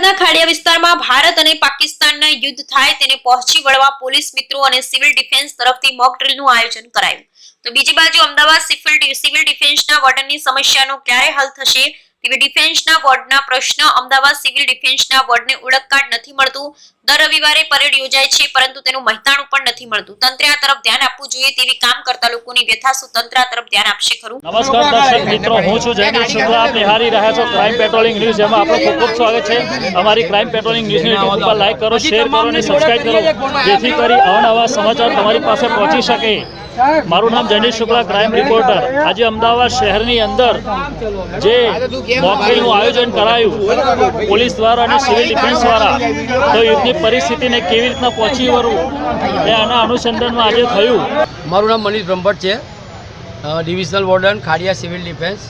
અમદાવાદના ખાડિયા વિસ્તારમાં ભારત અને પાકિસ્તાનના યુદ્ધ થાય તેને પહોંચી વળવા પોલીસ મિત્રો અને સિવિલ ડિફેન્સ તરફથી મોક ડ્રિલનું આયોજન કરાયું. તો બીજી બાજુ અમદાવાદ સિવિલ સિવિલ ડિફેન્સના વોર્ડનની સમસ્યાનો ક્યારે હલ થશે તેવી ડિફેન્સના વોર્ડના પ્રશ્ન અમદાવાદ સિવિલ ડિફેન્સના વોર્ડને ઓળખ કાર્ડ નથી મળતું. દર રવિવારે પરેડ યોજાય છે પરંતુ તેનું મહેતાણું પણ નથી મળતું. તંત્રે આ તરફ ધ્યાન આપવું જોઈએ તેવી કામ કરતા લોકોની વ્યથા શું તંત્ર આ તરફ ધ્યાન આપશે ખરું? નમસ્કાર દર્શક મિત્રો હું છું જયંતિ શુક્લા. આપ નિહાળી રહ્યા છો ક્રાઇમ પેટ્રોલિંગ ન્યૂઝ એમાં આપનું ખૂબ ખૂબ સ્વાગત છે. અમારી ક્રાઇમ પેટ્રોલિંગ ન્યૂઝની યુટ્યુબ પર લાઈક કરો શેર કરો અને સબસ્ક્રાઇબ કરો. જેથી કરી અવનવા સમાચાર તમારી પાસે પહોંચી શકે. મારું નામ જયંતિ શુક્લા ક્રાઇમ રિપોર્ટર આજે અમદાવાદ શહેરની અંદર જે મોકડ્રીલનું આયોજન કરાયું. પોલીસ દ્વારા અને સિવિલ ડિફેન્સ દ્વારા. તો યુદ્ધની પરિસ્થિતિને કેવી રીતના પહોંચી વળવું એ આના અનુસંધાનમાં આજે થયું. મારું નામ મનીષ બ્રહ્મભટ્ટ છે. Divisional warden Khadia civil defence.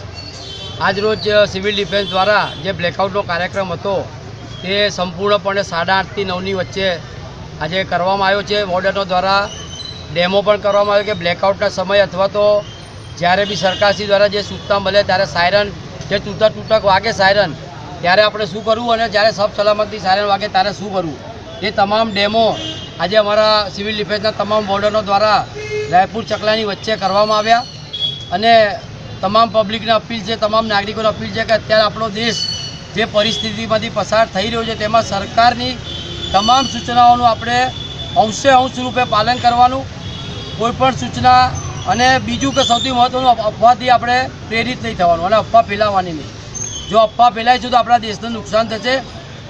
આજરોજ સિવિલ ડિફેન્સ દ્વારા જે બ્લેકઆઉટનો કાર્યક્રમ હતો તે સંપૂર્ણપણે સાડા આઠથી નવની વચ્ચે આજે કરવામાં આવ્યો છે. વોર્ડનો દ્વારા ડેમો પણ કરવામાં આવ્યો કે બ્લેકઆઉટના સમય અથવા તો જ્યારે બી સરકારશ્રી દ્વારા જે સૂચના મળે ત્યારે સાયરન જે તૂટક તૂટક વાગે સાયરન ત્યારે આપણે શું કરવું અને જ્યારે સબ સલામતી સાયરન વાગે ત્યારે શું કરવું? એ તમામ ડેમો આજે અમારા સિવિલ ડિફેન્સના તમામ બોર્ડરો દ્વારા રાયપુર ચકલાની વચ્ચે કરવામાં આવ્યા. અને તમામ પબ્લિકને અપીલ છે, તમામ નાગરિકોને અપીલ છે કે અત્યારે આપણો દેશ જે પરિસ્થિતિમાંથી પસાર થઈ રહ્યો છે, તેમાં સરકારની તમામ સૂચનાઓનું આપણે અંશે અંશ રૂપે પાલન કરવાનું. કોઈ પણ સૂચના અને બીજું કે સૌથી મહત્ત્વનું અફવાથી આપણે પ્રેરિત નહીં થવાનું અને અફવા ફેલાવવાની નહીં. જો અફવા ફેલાઈશું તો આપણા દેશને નુકસાન થશે.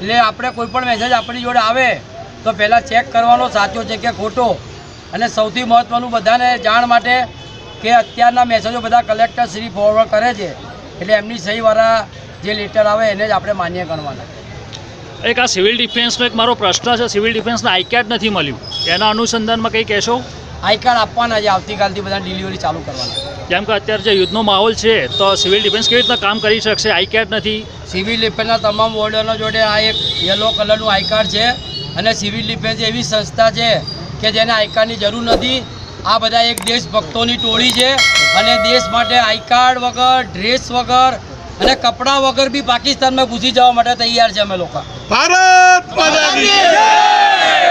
એટલે આપણે કોઈ પણ મેસેજ આપણી જોડે આવે, તો પહેલાં ચેક કરવાનો સાચો છે કે ખોટો. અને સૌથી મહત્ત્વનું બધાને જાણ માટે કે અત્યારના મેસેજો બધા કલેક્ટર શ્રી ફોરવર્ડ કરે છે. એટલે એમની સહીવાળા જે લેટર આવે એને જ આપણે માન્ય ગણવાના. એક આ સિવિલ ડિફેન્સનો એક મારો પ્રશ્ન છે. સિવિલ ડિફેન્સના આઈકેટ નથી મળ્યું. એના અનુસંધાનમાં કંઈ કહેશો? આઈ કાર્ડ આપવાના છે આવતીકાલથી બધા ડિલિવરી ચાલુ કરવાના. જેમ કે અત્યારે જે યુદ્ધનો માહોલ છે તો સિવિલ ડિફેન્સ કેવી રીતના કામ કરી શકશે? આઈ કાર્ડ નથી. સિવિલ ડિફેન્સના તમામ વોર્ડનો જોડે આ એક યલો કલરનું આઈ કાર્ડ છે અને સિવિલ ડિફેન્સ એવી સંસ્થા છે કે જેને આઈ કાર્ડની જરૂર નથી. આ બધા એક દેશભક્તોની ટોળી છે અને દેશ માટે આઈ કાર્ડ વગર ડ્રેસ વગર અને કપડાં વગર બી પાકિસ્તાનમાં ઘૂસી જવા માટે તૈયાર છે અમે લોકો. ભારત માતા કી જય!